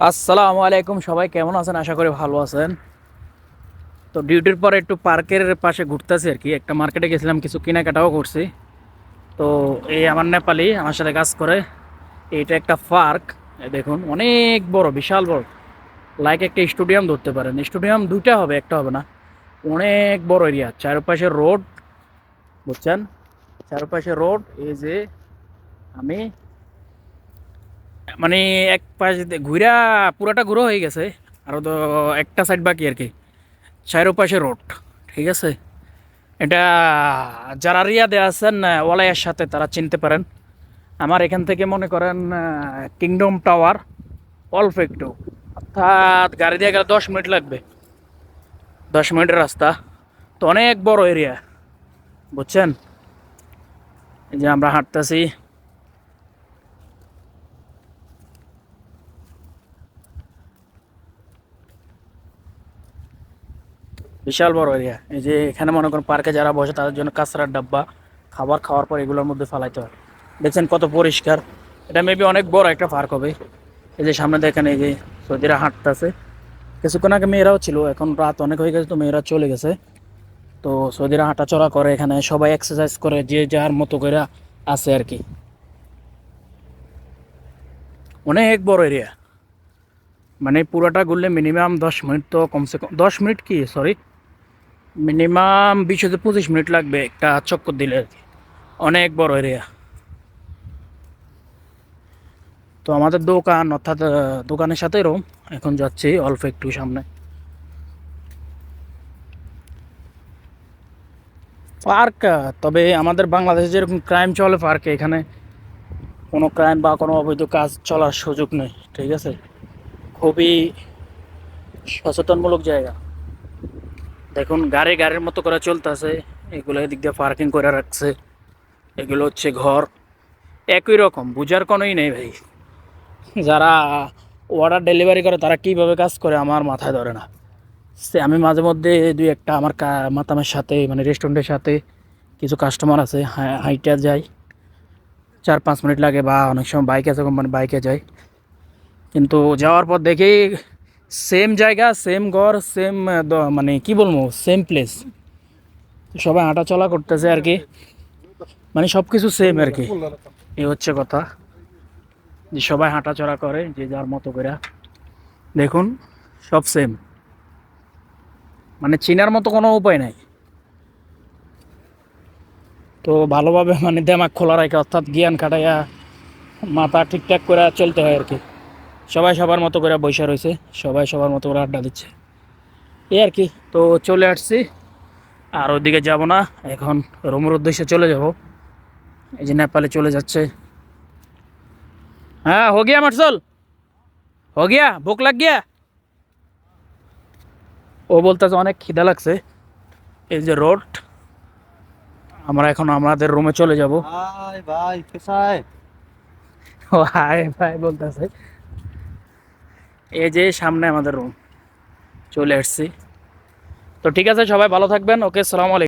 আসসালামু আলাইকুম, সবাই কেমন আছেন? আশা করি ভালো আছেন। তো ডিউটির পরে একটু পার্কের পাশে ঘুরতেছি আর কি। একটা মার্কেটে গেছিলাম, কিছু কেনাকাটাও করছি। তো এই আমার নেপালি, আমার সাথে কাজ করে। এইটা একটা পার্ক। দেখুন, অনেক বড়, বিশাল বড়। লাইক একটা স্টেডিয়াম ধরতে পারেন। স্টেডিয়াম দুইটা হবে, একটা হবে না। অনেক বড় এরিয়া। চারপাশে রোড, বুঝছেন? চারপাশে রোড, এই যে আমি মানে এক পাশ ঘুরা পুরাটা ঘুরো হয়ে গেছে। আরও তো একটা সাইড বাকি আর কি। চারোপাশে রোড, ঠিক আছে? এটা যারা রিয়াদে আছেন ওয়ালাইয়ের সাথে তারা চিনতে পারেন। আমার এখান থেকে মনে করেন কিংডম টাওয়ার অল্প একটু। অর্থাৎ গাড়ি দিয়ে গেলে দশ মিনিট লাগবে। দশ মিনিটের রাস্তা। তো অনেক বড় এরিয়া বুঝছেন? এই যে আমরা হাঁটতেছি। বিশাল বড় এরিয়া এই যে এখানে মনে করেন পার্কে যারা বসে, তাদের জন্য কাঁচরার ডাব্বা, খাবার খাওয়ার পর এগুলোর মধ্যে ফেলাইতে হয়। দেখছেন কত পরিষ্কার। এটা মেবি অনেক বড় একটা পার্ক হবে। এই যে সামনে দেখেন এই যে সৌদিরা হাঁটতেছে। কিছুক্ষণ আগে মেয়েরাও ছিল, এখন রাত অনেক হয়ে গেছে তো মেয়েরা চলে গেছে। তো সৌদিরা হাঁটাচলা করে, এখানে সবাই এক্সারসাইজ করে, যে যার মতো করে আছে আর কি। অনেক বড় এরিয়া মানে পুরোটা ঘুরলে মিনিমাম দশ মিনিট তো কমসে কম, দশ মিনিট কি? সরি মিনিমাম বিশ থেকে পঁচিশ মিনিট লাগবে একটা চক্কর দিলে আর কি। অনেক বড় এরিয়া তো আমাদের দোকান, অর্থাৎ দোকানের সাথে রুম এখন যাচ্ছি অল্প একটু সামনে। পার্ক তবে আমাদের বাংলাদেশে যেরকম ক্রাইম চলে পার্কে এখানে কোনো ক্রাইম বা কোনো অবৈধ কাজ চলার সুযোগ নেই, ঠিক আছে? খুবই সচেতনমূলক জায়গা। দেখুন, গাড়ি গাড়ির মতো করে চলতেছে। এগুলো এদিক দিয়ে পার্কিং করে রাখছে। এগুলো হচ্ছে ঘর। একই রকম, বুঝার কোনোই নেই ভাই। যারা অর্ডার ডেলিভারি করে, তারা কীভাবে কাজ করে আমার মাথায় ধরে না। সে আমি মাঝে মধ্যে দুই একটা আমার মাতামের সাথে মানে রেস্টুরেন্টের সাথে কিছু কাস্টমার আছে হা- হাইটা যাই। চার পাঁচ মিনিট লাগে বা অনেক সময় বাইকে আছে মানে বাইকে যাই। কিন্তু যাওয়ার পর দেখি সেম জায়গা সেম ঘর সেম মানে কি বলব সেম প্লেস সবাই হাঁটা চলা করতেছে আর কি। মানে সব কিছু সেম আর কি। এই হচ্ছে কথা। যে সবাই হাঁটাচলা করে, যে যার মতো করে। দেখুন, সব সেম মানে চিনার মতো কোনো উপায় নাই। তো ভালোভাবে মানে দেমাগ খোলা রাখে, অর্থাৎ জ্ঞান খাটাইয়া মাথা ঠিকঠাক করে চলতে হয় আর কি। সবাই সবার মতো করে বৈশা রয়েছে সবাই সবার মতো করে আড্ডা দিচ্ছে। এই আর কি তো চলে আসছি আর ওদিকে যাব না এখন রুমুর উদ্দেশ্যে চলে যাব। এই যে নেপালে চলে যাচ্ছে। হ্যাঁ হো গিয়া মার্সল হো গিয়া ভোক লাগ গিয়া। ও বলতেছে অনেক খিদা লাগছে। এই যে রোড আমরা এখন আমাদের রুমে চলে যাব। ভাই ভাই ও ভাই বলতেছে এই যে সামনে আমাদের রুম চলে আসছি। তো ঠিক আছে, সবাই ভালো থাকবেন। ওকে, সালাম